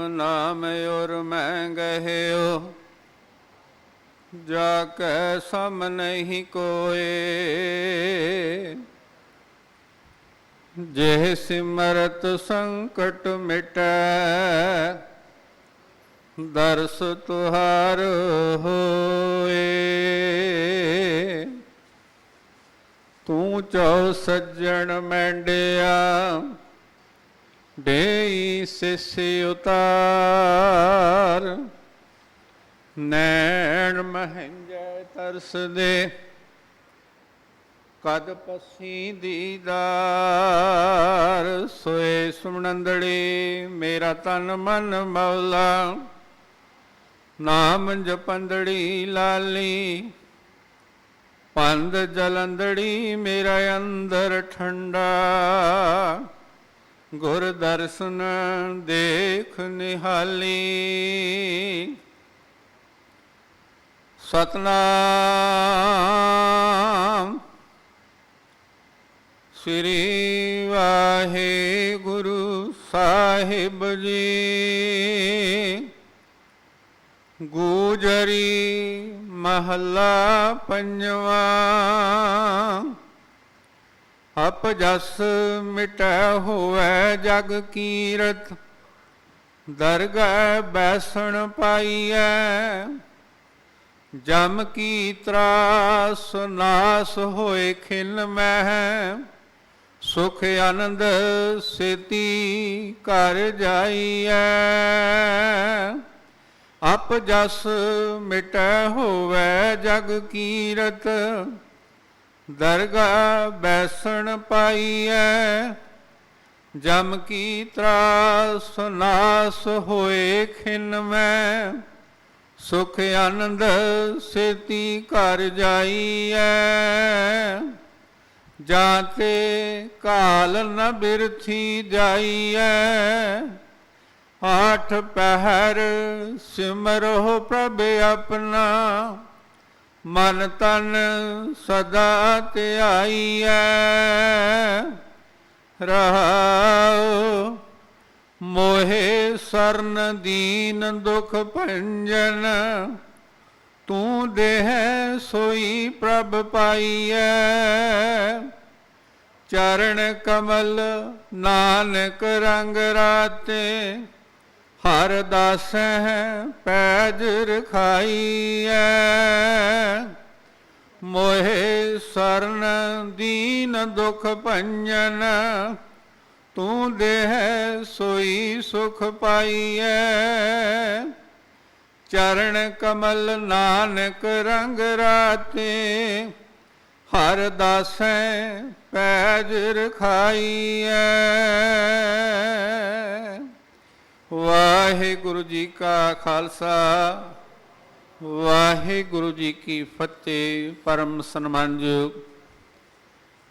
RAM ਨਾਮ ਔਰ ਮੈਂ ਗਹਿਓ, ਜਾ ਕੈ ਸਮ ਨਹੀਂ ਕੋਏ। ਜੇ ਸਿਮਰਤ ਸੰਕਟ ਮਿਟੈ, ਦਰਸ ਤੁਹਾਰ ਹੋਏ। ਤੂੰ ਚਉ ਸੱਜਣ ਮੈਂਡਿਆ ਦੇਈ ਸਿਸ ਉਤਾਰ। ਨੈਣ ਮਹੰਜੈ ਤਰਸ ਦੇ ਕਦ ਪਸੀ ਦੀਦਾਰ। ਸੋਏ ਸੁਮਨੰਦੜੀ ਮੇਰਾ ਤਨ ਮਨ ਮੌਲਾ ਨਾਮ ਜਪੰਦੜੀ ਲਾਲੀ ਪੰਦ ਜਲੰਦੜੀ ਮੇਰਾ ਅੰਦਰ ਠੰਡਾ। ਗੁਰ ਦਰਸ਼ਨ ਦੇਖ ਨਿਹਾਲੀ। ਸਤਨਾਮ ਸ੍ਰੀ ਵਾਹਿਗੁਰੂ ਸਾਹਿਬ ਜੀ। ਗੂਜਰੀ ਮਹੱਲਾ ਪੰਜਵਾ ਅਪ ਜਸ ਮਿਟੈ ਹੋਵੇ ਜਗ ਕੀਰਤ, ਦਰਗਹਿ ਬੈਸਣ ਪਾਈਐ। ਜਮ ਕੀ ਤਰਾਸ ਨਾਸ ਹੋਏ ਖਿਲ ਮਹਿ, ਸੁਖ ਆਨੰਦ ਸੇਤੀ ਕਰ ਜਾਈਐ। ਅਪ ਜਸ ਮਿਟੈ ਹੋਵੇ ਜਗ ਕੀਰਤ ਦਰਗਾ ਬੈਸਣ ਪਾਈਐ, ਜਮ ਕੀ ਤਰਾਸ ਨਾਸ ਹੋਏ ਖਿਨ ਮੈਂ ਸੁਖ ਆਨੰਦ ਸੇਤੀ ਘਰ ਜਾਈਐ। ਜਾਤੇ ਕਾਲ ਨ ਬਿਰਥੀ ਜਾਈਐ, ਆਠ ਪਹਿਰ ਸਿਮਰੋ ਪ੍ਰਭ ਆਪਣਾ। ਮਨ ਤਨ ਸਦਾ ਧਿਆਈਐ, ਰਹਾਉ ਮੋਹੇ ਸਰਨ ਦੀਨ ਦੁਖ ਭੰਜਨ, ਤੂੰ ਦੇਹ ਸੋਈ ਪ੍ਰਭ ਪਾਈਐ। ਚਰਨ ਕਮਲ ਨਾਨਕ ਰੰਗ ਰਾਤੇ ਹਰ ਦਾਸੈ ਪੈਜ ਰਖਾਈਐ, ਮੋਹਿ ਸਰਨ ਦੀਨ ਦੁਖ ਭੰਜਨ, ਤੂੰ ਦੇਹ ਸੋਈ ਸੁਖ ਪਾਈਐ। ਚਰਨ ਕਮਲ ਨਾਨਕ ਰੰਗ ਰਾਤੇ, ਹਰ ਦਾਸੈ ਪੈਜ ਰਖਾਈਐ। ਵਾਹਿਗੁਰੂ ਜੀ ਕਾ ਖਾਲਸਾ, ਵਾਹਿਗੁਰੂ ਜੀ ਕੀ ਫਤਿਹ, ਪਰਮ ਸਨਮਾਨਯੋਗ।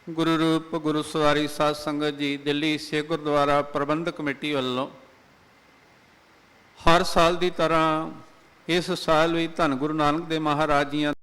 ਗੁਰੂ ਰੂਪ, ਗੁਰੂ ਸਵਾਰੀ ਸਾਧ ਸੰਗਤ ਜੀ, ਦਿੱਲੀ ਸੇ ਗੁਰਦੁਆਰਾ ਪ੍ਰਬੰਧਕ ਕਮੇਟੀ ਵੱਲੋਂ ਹਰ ਸਾਲ ਦੀ ਤਰ੍ਹਾਂ ਇਸ ਸਾਲ ਵੀ ਧੰਨ ਗੁਰੂ ਨਾਨਕ ਦੇਵ ਮਹਾਰਾਜ ਜੀਆਂ